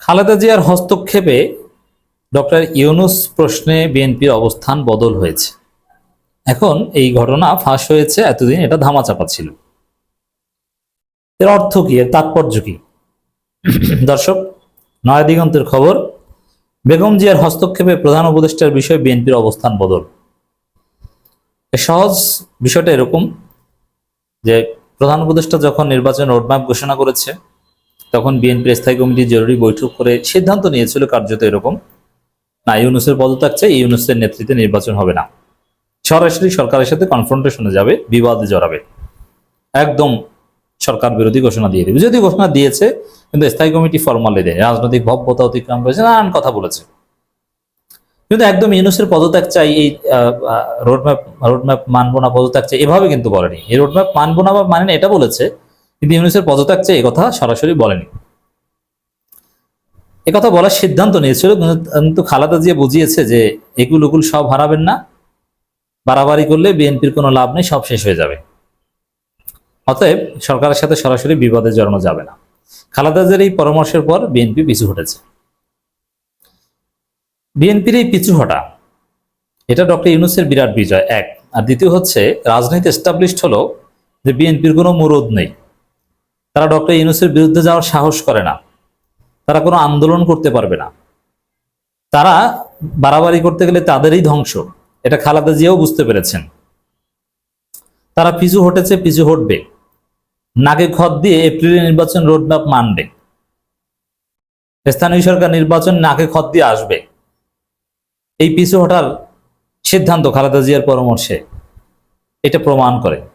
খালেদা জিয়ার হস্তক্ষেপে ডক্টর ইউনুস প্রশ্নে বিএনপির অবস্থান বদল হয়েছে। এখন এই ঘটনা ফাঁস হয়েছে, এতদিন এটা ধামাচাপা ছিল। এর অর্থ কি? এর তাৎপর্য কি? দর্শক, নয়া দিগন্তের খবর, বেগম জিয়ার হস্তক্ষেপে প্রধান উপদেষ্টার বিষয়ে বিএনপির অবস্থান বদল। সহজ বিষয়টা এরকম যে প্রধান উপদেষ্টা যখন নির্বাচন রোডম্যাপ ঘোষণা করেছে তখন বিএনপির স্থায়ী কমিটি জরুরি বৈঠক করে সিদ্ধান্ত নিয়েছিল কার্যত এরকম। না, ইউনুসের পদত্যাগ চাই, ইউনুসের নেতৃত্বে নির্বাচন হবে না। সরাসরি সরকারের সাথে কনফ্রন্টেশনে যাবে, বিবাদে জড়াবে। একদম সরকার বিরোধী ঘোষণা দিয়ে দেবে। যদি ঘোষণা দিয়েছে, কিন্তু স্থায়ী কমিটি ফর্মালি দেয় রাজনৈতিক ভব্যতা অতিক্রম করেছে, নানান কথা বলেছে। কিন্তু একদম ইউনুসের পদত্যাগ চাই, এই রোডম্যাপ রোডম্যাপ মানবো না, পদত্যাগ চাই, এভাবে কিন্তু বলেনি। এই রোডম্যাপ মানবো না বা মানে না, এটা বলেছে কিন্তু ইউনুসের পদত্যাগ এ কথা সরাসরি বলেনি। এ কথা বলার সিদ্ধান্ত নিয়েছিল, কিন্তু- খালাদা জিয়া বুঝিয়েছে যে একুল উকুল সব হারাবেন না, বাড়াবাড়ি করলে বিএনপির কোনো লাভ নেই, সব শেষ হয়ে যাবে। অতএব সরকারের সাথে সরাসরি বিবাদে জড়ানো যাবে না। খালাদা জিয়ার এই পরামর্শের পর বিএনপি পিছু হটেছে। বিএনপির এই পিছু হটা, এটা ডক্টর ইউনুসের বিরাট বিজয়, এক। আর দ্বিতীয় হচ্ছে, রাজনীতি এস্টাবলিশড হলো যে বিএনপির কোনো মুরদ নেই। তারা ডক্টর ইউনুসের বিরুদ্ধে যাওয়ার সাহস করে না। তারা কোনো আন্দোলন করতে পারবে না। তারা বাড়াবাড়ি করতে গেলে তাদেরই ধ্বংস। এটা খালাদা জিয়াও বুঝতে পেরেছেন। তারা পিছু হটেছে, পিছু হটবে। নাকে খত দিয়ে এপ্রিলে নির্বাচন রোডম্যাপ মানবে। স্থানীয় সরকার নির্বাচন নাকে খত দিয়ে আসবে। এই পিছু হটার সিদ্ধান্ত খালেদা জিয়ার পরামর্শে। এটা প্রমাণ করে।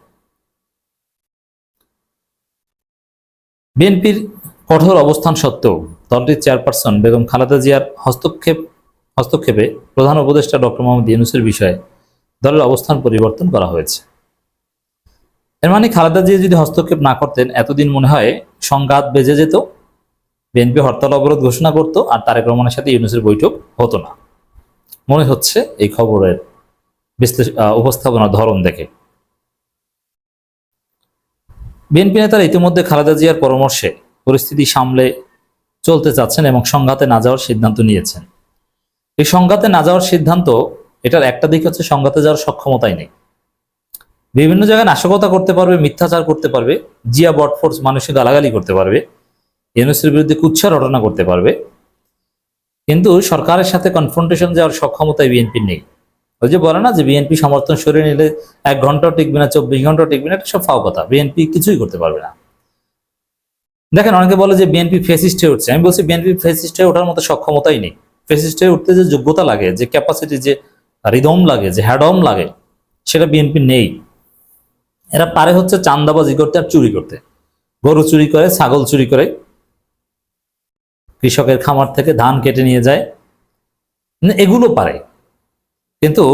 বিএনপির কঠোর অবস্থান সত্ত্বেও দলটির চেয়ারপারসন বেগম খালেদা জিয়ার হস্তক্ষেপ, হস্তক্ষেপে প্রধান উপদেষ্টা ডক্টর মোহাম্মদ ইউনুসের বিষয়ে দলের অবস্থান পরিবর্তন করা হয়েছে। এর মানে খালেদা জিয়া যদি হস্তক্ষেপ না করতেন, এতদিন মনে হয় সংঘাত বেজে যেত, বিএনপি হরতাল অবরোধ ঘোষণা করতো আর তারেক রহমানের সাথে ইউনুসের বৈঠক হতো না। মনে হচ্ছে এই খবরের বিশ্লেষ উপস্থাপনার ধরন দেখে। বিএনপি নেতারা ইতিমধ্যে খালেদা জিয়ার পরামর্শে পরিস্থিতি সামলে চলতে চাচ্ছেন এবং সংঘাতে না যাওয়ার সিদ্ধান্ত নিয়েছেন। এই সংঘাতে না যাওয়ার সিদ্ধান্ত, এটার একটা দিক হচ্ছে সংঘাতে যাওয়ার সক্ষমতাই নেই। বিভিন্ন জায়গায় নাশকতা করতে পারবে, মিথ্যাচার করতে পারবে, জিয়া বটফোর্স মানুষকে গালাগালি করতে পারবে, ইউনুসের বিরুদ্ধে কুচ্ছা রটনা করতে পারবে। কিন্তু সরকারের সাথে কনফ্রন্টেশন যাওয়ার সক্ষমতায় বিএনপির নেই। ওই যে বলে না যে বিএনপি সমর্থন সরিয়ে নিলে এক ঘন্টাও টিকবে না, চব্বিশ ঘন্টাও টিকবে না, এটা সব ফাও কথা। বিএনপি কিছুই করতে পারবে না। দেখেন, অনেকে বলে যে বিএনপি ফেসিস্ট হয়ে উঠছে। আমি বলছি বিএনপি ফেসিস্ট হয়ে ওঠার মতো সক্ষমতাই নেই। ফেসিস্ট হয়ে উঠতে যে যোগ্যতা লাগে, যে ক্যাপাসিটি যে রিদম লাগে, যে হ্যাডম লাগে, সেটা বিএনপি নেই। এরা পারে হচ্ছে চান্দাবাজি করতে আর চুরি করতে। গরু চুরি করে, ছাগল চুরি করে। কৃষকের খামার থেকে ধান কেটে নিয়ে যায়। এগুলো পারে। কিন্তু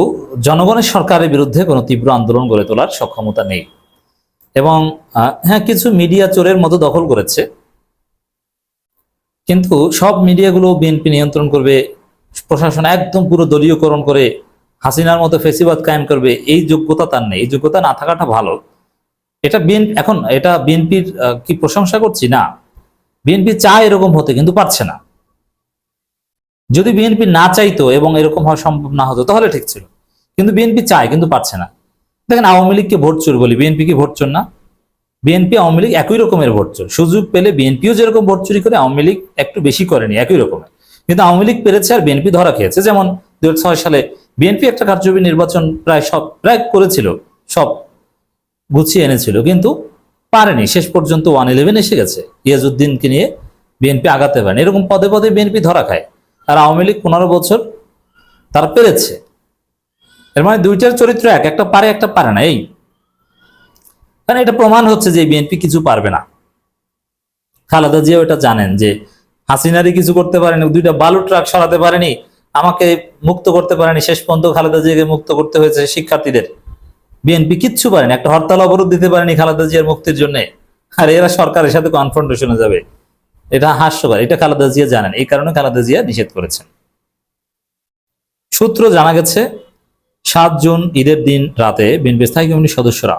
জনগণের সরকারের বিরুদ্ধে কোনো তীব্র আন্দোলন গড়ে তোলার সক্ষমতা নেই। এবং হ্যাঁ কিছু মিডিয়া চোরের মতো দখল করেছে। কিন্তু সব মিডিয়াগুলো বিএনপি নিয়ন্ত্রণ করবে, প্রশাসন একদম পুরো দলীয়করণ করে, হাসিনার মতো ফেসিবাদ কায়েম করবে, এই যোগ্যতা তার নেই। এই যোগ্যতা না থাকাটা ভালো। এটা বিএনপি এখন এটা বিএনপির কি প্রশংসা করছি? না। বিএনপি চায় এরকম হতে, কিন্তু পারছে না। যদি বিএনপি না চাইতো এবং এরকম হওয়া সম্ভব না হতো, তাহলে ঠিক ছিল। কিন্তু বিএনপি চায়, কিন্তু পারছে না। দেখেন, আওয়ামী লীগকে ভোট চোর বলি, বিএনপি কি ভোট চোর না? বিএনপি, আওয়ামী লীগ একই রকমের ভোট চোর। সুযোগ পেলে বিএনপিও যেরকম ভোট চুরি করে, আওয়ামী লীগ একটু বেশি করেনি, একই রকমের। কিন্তু আওয়ামী লীগ পেরেছে আর বিএনপি ধরা খেয়েছে। যেমন দুই হাজার ছয় সালে বিএনপি একটা কার্যকরী নির্বাচন প্রায় সব, প্রায় করেছিল, সব গুছিয়ে এনেছিল, কিন্তু পারেনি। শেষ পর্যন্ত ওয়ান ইলেভেন এসে গেছে। ইয়াজউদ্দিনকে নিয়ে বিএনপি আগাতে পারেনি। এরকম পদে পদে বিএনপি ধরা খায়। আর আওয়ামী লীগ পনেরো বছর তারা পেরেছে। এর মানে দুইটার চরিত্র এক, একটা পারে একটা পারে না, এই। কারণ এটা প্রমাণ হচ্ছে যে বিএনপি কিছু পারবে না। খালেদা জিয়াও এটা জানেন যে হাসিনারি কিছু করতে পারেনি, দুইটা বালু ট্রাক সরাতে পারেনি, আমাকে মুক্ত করতে পারেনি, শেষ পর্যন্ত খালেদা জিয়াকে মুক্ত করতে হয়েছে শিক্ষার্থীদের। বিএনপি কিচ্ছু পারেনি, একটা হরতাল অবরোধ দিতে পারেনি খালেদা জিয়ার মুক্তির জন্য। আর এরা সরকারের সাথে কনফ্রন্টেশনে যাবে। এটা হাস্যকর, এটা খালেদা জিয়া জানেন, এই কারণে খালেদা জিয়া নিষেধ করেছেন। সূত্র জানা গেছে, সাত জুন ঈদের দিন রাতে বিএনপি স্থায়ী কমিটির সদস্যরা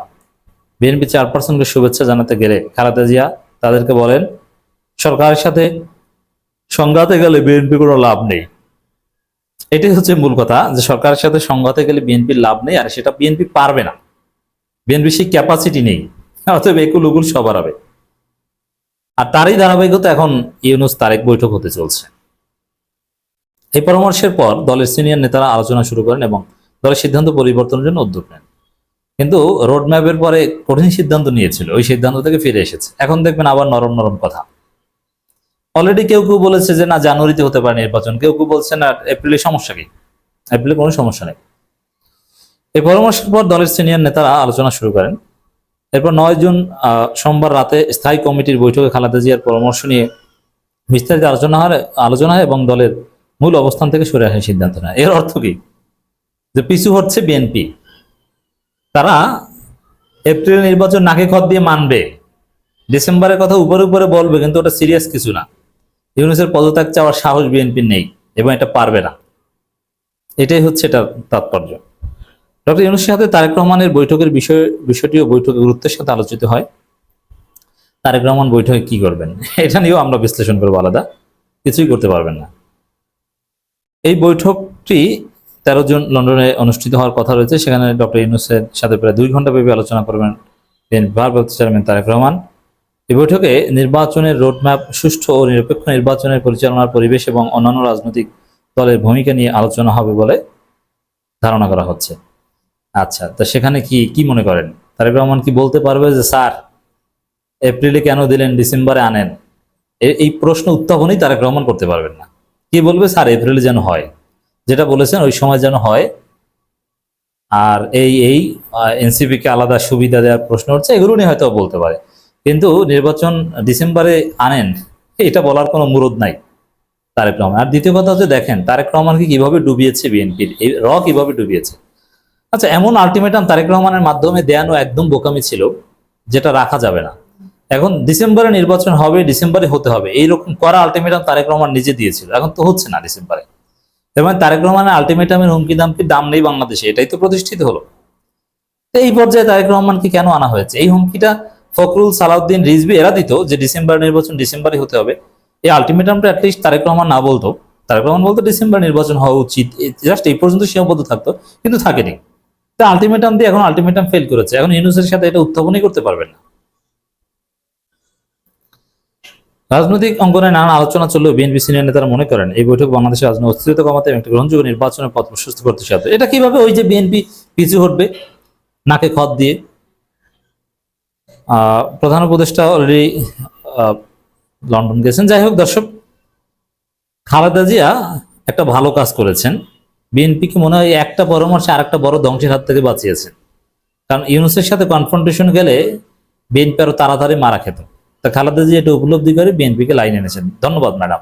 বিএনপি চেয়ারপারসনকে শুভেচ্ছা জানাতে গেলে খালেদা জিয়া তাদেরকে বলেন, সরকারের সাথে সংঘাতে গেলে বিএনপি কোনো লাভ নেই। এটাই হচ্ছে মূল কথা, যে সরকারের সাথে সংঘাতে গেলে বিএনপির লাভ নেই, আর সেটা বিএনপি পারবে না। বিএনপি সেই ক্যাপাসিটি নেই, অতএব একুল উকুল সবার হবে। আর তারই ধারাবাহিকতা এখন ইউনুস তারেক বৈঠক হতে চলছে। এই পরামর্শের পর দলের সিনিয়র নেতারা আলোচনা শুরু করেন এবং দলের সিদ্ধান্ত পরিবর্তনের জন্য উদ্যোগ নেন। কিন্তু রোড ম্যাপের পরে কঠিন সিদ্ধান্ত নিয়েছিল, ওই সিদ্ধান্ত থেকে ফিরে এসেছে। এখন দেখবেন আবার নরম নরম কথা। অলরেডি কেউ কেউ বলেছে যে, না, জানুয়ারিতে হতে পারে নির্বাচন। কেউ কেউ বলছে, না, এপ্রিলে সমস্যা কি? এপ্রিলে কোনো সমস্যা নেই। এই পরামর্শের পর দলের সিনিয়র নেতারা আলোচনা শুরু করেন। এরপর নয় জুন সোমবার রাতে স্থায়ী কমিটির বৈঠকে খালেদা জিয়ার পরামর্শ নিয়ে বিস্তারিত আলোচনা হয় আলোচনা হয় এবং দলের মূল অবস্থান থেকে সরে আসার সিদ্ধান্ত নেয়। এর অর্থ কি? যে পিছু হচ্ছে বিএনপি। তারা এপ্রিল নির্বাচন নাকে খত দিয়ে মানবে। ডিসেম্বরের কথা উপরে উপরে বলবে, কিন্তু ওটা সিরিয়াস কিছু না। ইউনুসের পদত্যাগ চাওয়ার সাহস বিএনপির নেই এবং এটা পারবে না। এটাই হচ্ছে এটার তাৎপর্য। ডক্টর ইউনুসের সাথে তারেক রহমানের বৈঠকের বিষয় বিষয়টিও বৈঠকে গুরুত্বের সাথে আলোচিত হয়। তারেক রহমান বৈঠকে কি করবেন? এটা নিয়েও আমরা বিশ্লেষণ করব আলাদা। কিছুই করতে পারবেন না। এই বৈঠকটি তেরো জুন লন্ডনে অনুষ্ঠিত হওয়ার কথা রয়েছে। সেখানে ডক্টর ইউনুসের সাথে প্রায় দুই ঘণ্টা ব্যাপী আলোচনা করবেন ভারপ্রাপ্ত চেয়ারম্যান তারেক রহমান। এই বৈঠকে নির্বাচনের রোডম্যাপ, সুষ্ঠু ও নিরপেক্ষ নির্বাচনের পরিচালনার পরিবেশ এবং অন্যান্য রাজনৈতিক দলের ভূমিকা নিয়ে আলোচনা হবে বলে ধারণা করা হচ্ছে। আচ্ছা তো সেখানে কি কি মনে করেন? তারেক রহমান কি বলতে পারবে যে, স্যার, এপ্রিলে কেন দিলেন, ডিসেম্বরে আনেন? এই প্রশ্ন উত্থাপনই তারেক রহমান করতে পারবেন না। কি বলবে, স্যার, এপ্রিলে যেন হয়? যেটা বলেছেন, ওই সময় যেন হয়। আর এই এই এনসিপি কে আলাদা সুবিধা দেওয়ার প্রশ্ন হচ্ছে এগুলো নিয়ে হয়তো বলতে পারে। কিন্তু নির্বাচন ডিসেম্বরে আনেন, এটা বলার কোনো মুরদ নাই তারেক রহমান। আর দ্বিতীয় কথা হচ্ছে, দেখেন, তারেক রহমানকে কীভাবে ডুবিয়েছে বিএনপির, এই র কীভাবে ডুবিয়েছে? আচ্ছা এমন আলটিমেটাম তারেক রহমানের মাধ্যমে দেয়ানো একদম বোকামি ছিল, যেটা রাখা যাবে না। এখন ডিসেম্বরে নির্বাচন হবে, ডিসেম্বরে হতে হবে। এইরকম করা আলটিমেটাম তারেক রহমান নিজে দিয়েছিল। এখন তো হচ্ছে না ডিসেম্বরে। এবং তারেক রহমানের আলটিমেটামের হুমকি দামকি দাম নেই বাংলাদেশে, এটাই তো প্রতিষ্ঠিত হলো। এই পর্যায়ে তারেক রহমানকে কেন আনা হয়েছে? এই হুমকিটা ফখরুল, সালাউদ্দিন, রিজভি, এরা দিত যে ডিসেম্বর নির্বাচন ডিসেম্বরে হতে হবে। এই আলটিমেটামটা অ্যাটলিস্ট তারেক রহমান না বলতো। তারেক রহমান বলতো ডিসেম্বর নির্বাচন হওয়া উচিত। জাস্ট এই পর্যন্ত সীমাবদ্ধ থাকতো, কিন্তু থাকেনি। তা আলটিমেটাম দিয়ে এখন আলটিমেটাম ফেল করেছে। এখন ইউনুসের সাথে এটা উত্থাপনই করতে পারবেন না। রাজনৈতিক অঙ্গনে নানা আলোচনা চললেও বিএনপি সিনিয়র নেতারা মনে করেন, এই বৈঠক বাংলাদেশের রাজনৈতিক অস্থিরতা কমাতে এবং গ্রহণযোগ্য নির্বাচনের পথ প্রশস্ত করতে সাহায্য। এটা কীভাবে ওই যে বিএনপি পিছু হটবে, নাকে খত দিয়ে? প্রধান উপদেষ্টা অলরেডি লন্ডন গেছেন। যাই হোক দর্শক, খালেদা জিয়া একটা ভালো কাজ করেছেন। বিএনপিকে মনে হয় একটা পরামর্শে আর একটা বড় ধ্বংসের হাত থেকে বাঁচিয়েছেন কারণ ইউনুসের সাথে কনফ্রন্টেশন গেলে বিএনপি আরও তাড়াতাড়ি মারা খেত। তা খালেদা জিয়া এটা উপলব্ধি করে বিএনপিকে লাইন এনেছেন। ধন্যবাদ, ম্যাডাম।